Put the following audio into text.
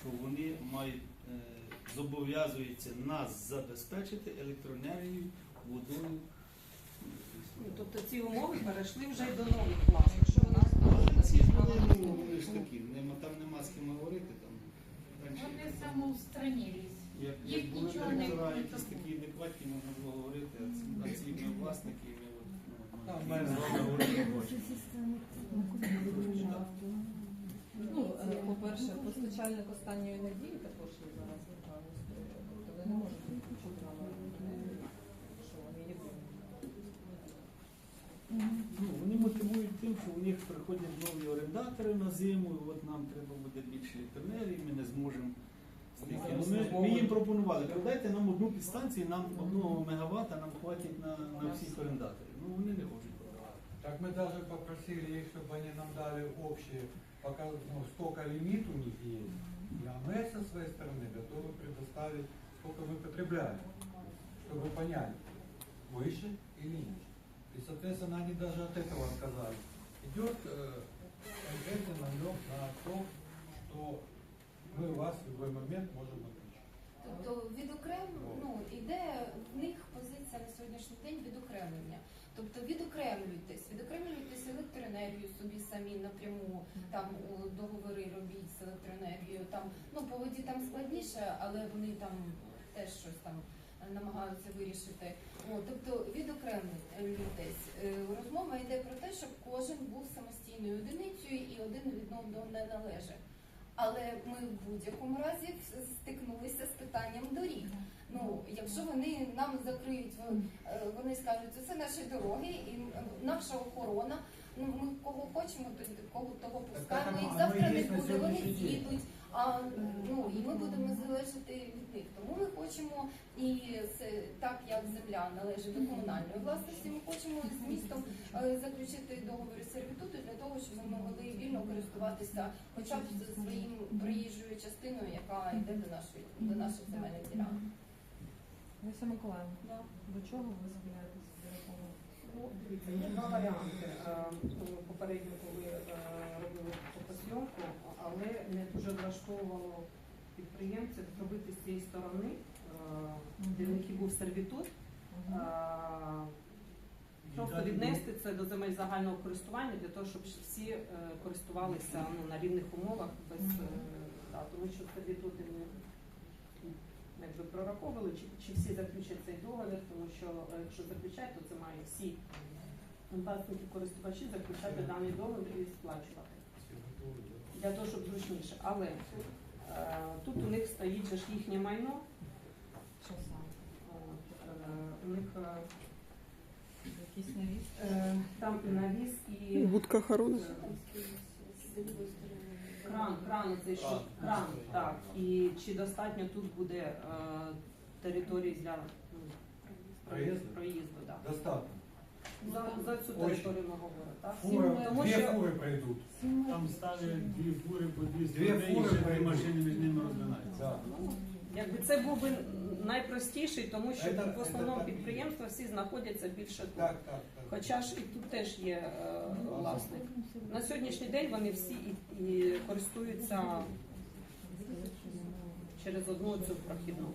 що вони мають е, зобов'язуються нас забезпечити електроенергією, водою. Ну, Тобто ці умови перейшли вже й до нових класів. Якщо вони Ці ж вони, ну, вони ж такі, нема, там нема з ким говорити. Там, Вони самоустранились. як, їх як були нічого не- директора, не якісь такі адекватні, можна було говорити, а ці, а ці ми власники, ми от, ну, ми з вами говорити не хочемо. Ну, е, по-перше, постачальник останньої надії також є зараз державною структурою. Тобто вони не можуть відключити нам що вони є винні. Ну, вони мотивують тим, що у них приходять нові орендатори на зиму, і от нам треба буде більше електроенергії, ми не зможемо. стільки. Ну, Ми, ми їм пропонували, продайте нам одну підстанцію, нам одного мегаватта нам хватить на, на всіх орендаторів. Ну вони не хочуть. Так мы даже попросили их, чтобы они нам дали общие, пока, ну, сколько лимит у них есть. И а мы со своей стороны готовы предоставить, сколько мы потребляем, чтобы понять, выше или ниже. И, соответственно, они даже от этого отказались. Идет э, конкретный намек на то, что мы вас в любой момент можем отключить. Тобто відокрем, ну іде в них позиція на сьогоднішній день відокремлення. Тобто відокремлюйтесь, відокремлюйтесь електроенергію собі самі напряму, там договори робіть з електроенергією. Там ну по воді там складніше, але вони там теж щось там намагаються вирішити. О, тобто відокремлюйтесь. Е, Розмова йде про те, щоб кожен був самостійною одиницею і один від одного не належить. Але ми в будь-якому разі стикнулися з питанням доріг. Ну, якщо вони нам закриють, е, вони скажуть, що це наші дороги і е, наша охорона. Ну ми кого хочемо, то кого того пускаємо. Їх завтра не буде, вони з'їдуть. А ну і ми будемо залежати від них. Тому ми хочемо і так як земля належить до комунальної власності. Ми хочемо з містом е, заключити договори сервітуту для того, щоб ми могли вільно користуватися, хоча б своїм проїжджою частиною, яка йде до нашої до наших земельних ділянок. Леся Миколаївна, до чого ви з'являєтесь дивіться, є два варіанти. Е, Попередньо, коли е, робили фотосйомку, але не дуже влаштовувало підприємців зробити з цієї сторони, е, де в них і був сервітут, просто віднести це до земель загального користування для того, щоб всі користувалися ну, на рівних умовах, без, тому що сервітути не якби прораховували, чи, чи всі заключать цей договір, тому що е, якщо заключать, то це має всі власники користувачі заключати даний договір і сплачувати для того, щоб зручніше. Але е, тут у них стоїть же ж їхнє майно. Що саме? Е, у них е, Якийсь навіс? е, там і навіс, і Будка охорони. Кран, кран цей що Кран. кран, так. І чи достатньо тут буде е, території для ну, Проїзду? проїзду да. Достатньо. За, за цю територію ми говоримо, так? Фура, Тому две що- фуры пройдут. Там ставлять дві фури по дві Дві сторони, і фури ще дві пройдуть. машини між ними розминаються. Да. Якби це був би найпростіший, тому що в основному підприємства всі знаходяться більше тут. Так, так, так. Хоча ж і тут теж є е, власник. На сьогоднішній день вони всі і, і користуються через одну цю прохідну.